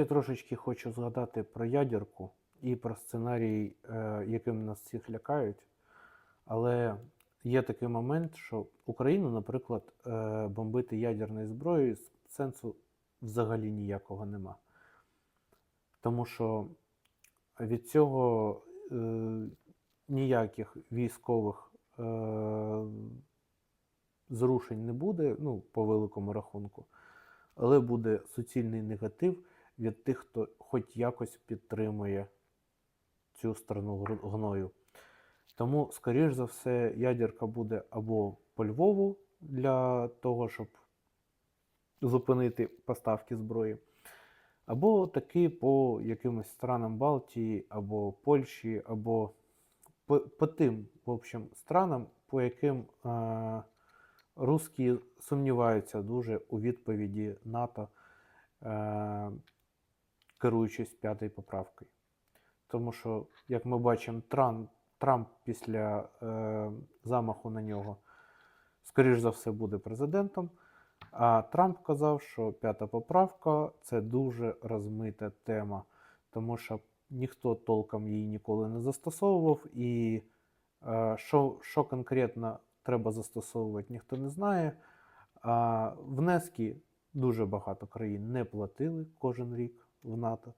Я трошечки хочу згадати про ядерку і про сценарій, е, яким нас всіх лякають. Але є такий момент, що Україну, наприклад, е, бомбити ядерною зброєю сенсу взагалі ніякого нема. Тому що від цього е, ніяких військових е, зрушень не буде, ну, по великому рахунку, але буде суцільний негатив від тих, хто хоч якось підтримує цю страну гною. Тому, скоріш за все, ядерка буде або по Львову для того, щоб зупинити поставки зброї, або таки по якимось странам Балтії, або Польщі, або по, по тим, в общем, странам, по яким е, русські сумніваються дуже у відповіді НАТО, е, керуючись п'ятою поправкою. Тому що, як ми бачимо, Трамп, Трамп після е, замаху на нього, скоріш за все, буде президентом. А Трамп казав, що п'ята поправка це дуже розмита тема, тому що ніхто толком її ніколи не застосовував, і е, що, що конкретно треба застосовувати, ніхто не знає. А внески дуже багато країн не платили кожен рік в НАТО.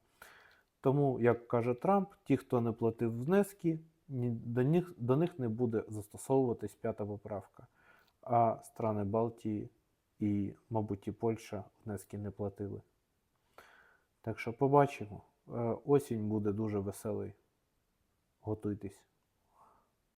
Тому, як каже Трамп, ті, хто не платив внески, до них, до них не буде застосовуватись п'ята поправка. А страни Балтії і, мабуть, і Польща внески не платили. Так що побачимо. Е, Осінь буде дуже веселий. Готуйтесь.